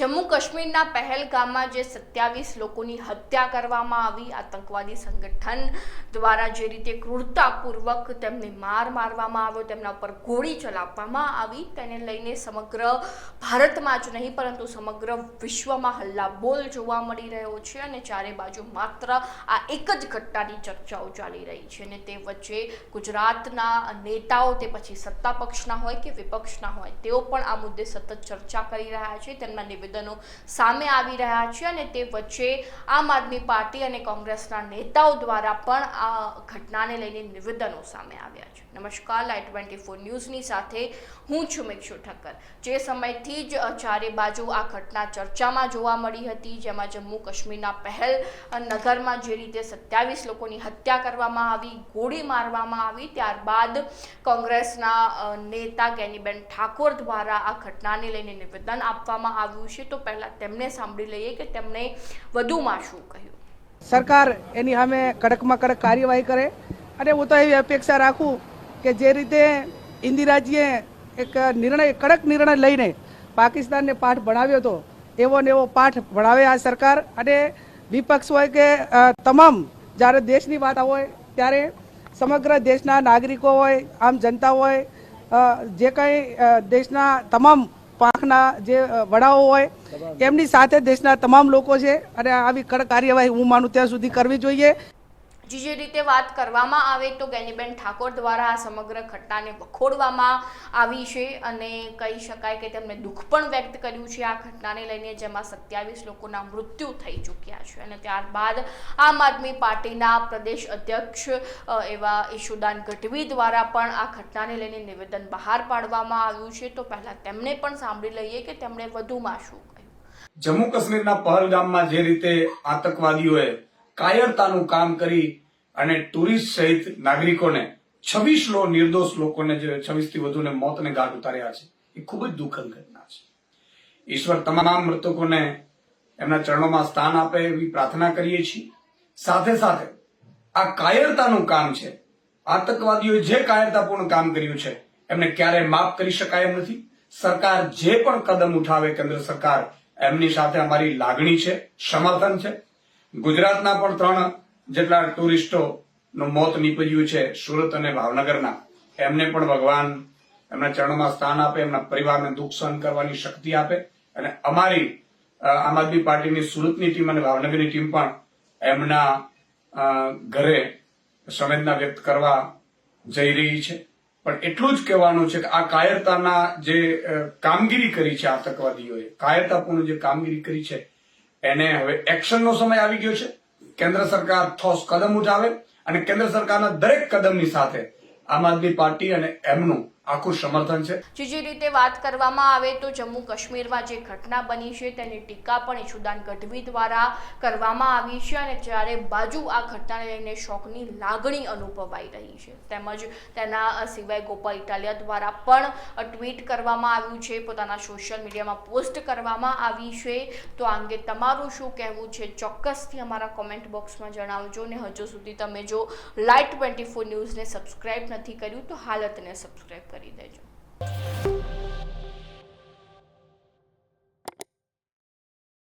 જમ્મુ કાશ્મીરના પહેલગામમાં જે સત્યાવીસ લોકોની હત્યા કરવામાં આવી, આતંકવાદી સંગઠન દ્વારા જે રીતે ક્રૂરતાપૂર્વક તેમને માર મારવામાં આવ્યો, તેમના ઉપર ગોળી ચલાવવામાં આવી, તેને લઈને સમગ્ર ભારતમાં જ નહીં, પરંતુ સમગ્ર વિશ્વમાં હલ્લાબોલ જોવા મળી રહ્યો છે અને ચારે બાજુ માત્ર આ એક જ ઘટનાની ચર્ચાઓ ચાલી રહી છે અને તે વચ્ચે ગુજરાતના નેતાઓ તે પછી સત્તા પક્ષના હોય કે વિપક્ષના હોય, તેઓ પણ આ મુદ્દે સતત ચર્ચા કરી રહ્યા છે. તેમના નિવેદનો સામે આવી રહ્યા છે અને તે વચ્ચે આમ આદમી પાર્ટી અને કોંગ્રેસના નેતાઓ દ્વારા પણ આ ઘટનાને લઈને નિવેદનો સામે આવ્યા છે. નમસ્કાર લાઈટ ટ્વેન્ટી ફોર ન્યૂઝની સાથે હું છું મેક્ષુ ઠક્કર. જે સમયથી જ ચારે બાજુ આ ઘટના ચર્ચામાં જોવા મળી હતી, જેમાં જમ્મુ કાશ્મીરના પહેલ નગરમાં જે રીતે સત્યાવીસ લોકોની હત્યા કરવામાં આવી, ગોળી મારવામાં આવી, ત્યારબાદ કોંગ્રેસના નેતા ગેનીબેન ઠાકોર દ્વારા આ ઘટનાને લઈને નિવેદન આપવામાં આવ્યું છે. તો પહેલા તેમને સાંભળી લઈએ કે તેમણે વધુમાં શું કહ્યું. સરકાર એની સામે કડકમાં કડક કાર્યવાહી કરે. અને હું તો એવી અપેક્ષા રાખું કે જે રીતે ઇન્દિરાજીએ એક નિર્ણય, કડક નિર્ણય લઈને પાકિસ્તાનને પાઠ ભણાવ્યો હતો, એવો ને એવો પાઠ ભણાવે આ સરકાર. અને વિપક્ષ હોય કે તમામ જ્યારે દેશની વાત હોય ત્યારે સમગ્ર દેશના નાગરિકો હોય, આમ જનતા હોય જે કંઈ દેશના તમામ પાંખના જે વડાઓ હોય એમની સાથે દેશના તમામ લોકો છે અને આવી કડક કાર્યવાહી હું માનું ત્યાં સુધી કરવી જોઈએ. જે જે રીતે વાત કરવામાં આવે તો ગેનીબેન ઠાકોર દ્વારા આ સમગ્ર ઘટનાને વખોડવામાં આવી છે અને કહી શકાય કે તેમણે દુઃખ પણ વ્યક્ત કર્યું છે આ ઘટનાને લઈને, જેમાં સત્યાવીસ લોકોના મૃત્યુ થઈ ચૂક્યા છે અને ત્યારબાદ આમ આદમી પાર્ટીના પ્રદેશ અધ્યક્ષ એવા ઈશુદાન ગઢવી દ્વારા પણ આ ઘટનાને લઈને નિવેદન બહાર પાડવામાં આવ્યું છે. તો પહેલા તેમને પણ સાંભળી લઈએ કે તેમણે વધુમાં શું કહ્યું. જમ્મુ કાશ્મીરના પહલગામમાં જે રીતે આતંકવાદીઓએ કાયરતાનું કામ કરી અને ટુરિસ્ટ સહિત નાગરિકોને છવ્વીસ લો નિર્દોષ લોકોને જે છવ્વીસથી વધુને મોતને ઘાટ ઉતાર્યા છે, એ ખૂબ જ દુઃખદ ઘટના છે. ઈશ્વર તમામ મૃતકોને એમના ચરણોમાં સ્થાન આપે એવી પ્રાર્થના કરીએ છીએ. સાથે સાથે આ કાયરતાનું કામ છે, આતંકવાદીઓએ જે કાયરતાપૂર્ણ કામ કર્યું છે, એમને ક્યારેય માફ કરી શકાય એમ નથી. સરકાર જે પણ કદમ ઉઠાવે, કેન્દ્ર સરકાર એમની સાથે અમારી લાગણી છે, સમર્થન છે. ગુજરાતના પણ ત્રણ જેટલા ટુરિસ્ટો નું મોત નીપજ્યું છે, સુરત અને ભાવનગરના. એમને પણ ભગવાન એમના ચરણોમાં સ્થાન આપે, એમના પરિવારને દુઃખ સહન કરવાની શક્તિ આપે અને અમારી આમ આદમી પાર્ટીની સુરતની ટીમ અને ભાવનગરની ટીમ પણ એમના ઘરે સંવેદના વ્યક્ત કરવા જઈ રહી છે. પણ એટલું જ કહેવાનું છે કે આ કાયરતાના જે કામગીરી કરી છે આતંકવાદીઓએ, કાયરતાપૂર્ણ જે કામગીરી કરી છે એને હવે એક્શનનો સમય આવી ગયો છે. કેન્દ્ર સરકાર ઠોસ કદમ ઉઠાવે અને કેન્દ્ર સરકારના દરેક કદમની સાથે આમ આદમી પાર્ટી અને એમનું આખું સમર્થન છે? જે રીતે વાત કરવામાં આવે તો જમ્મુ કાશ્મીરમાં જે ઘટના બની છે તેની ટીકા પણ ઈશુદાન ગઢવી દ્વારા કરવામાં આવી છે અને ચારે બાજુ આ ઘટનાને લઈને શોકની લાગણી અનુભવાઈ રહી છે. તેમજ તેના સિવાય ગોપાલ ઇટાલિયા દ્વારા પણ ટ્વીટ કરવામાં આવ્યું છે, પોતાના સોશિયલ મીડિયામાં પોસ્ટ કરવામાં આવી છે. તો આ અંગે તમારું શું કહેવું છે? ચોક્કસથી અમારા કોમેન્ટ બોક્સમાં જણાવજો ને હજુ સુધી તમે જો લાઈટ ટ્વેન્ટી ફોર ન્યૂઝને સબસ્ક્રાઇબ નથી કર્યું તો હાલતને subscribe subscribe preferir de ellos.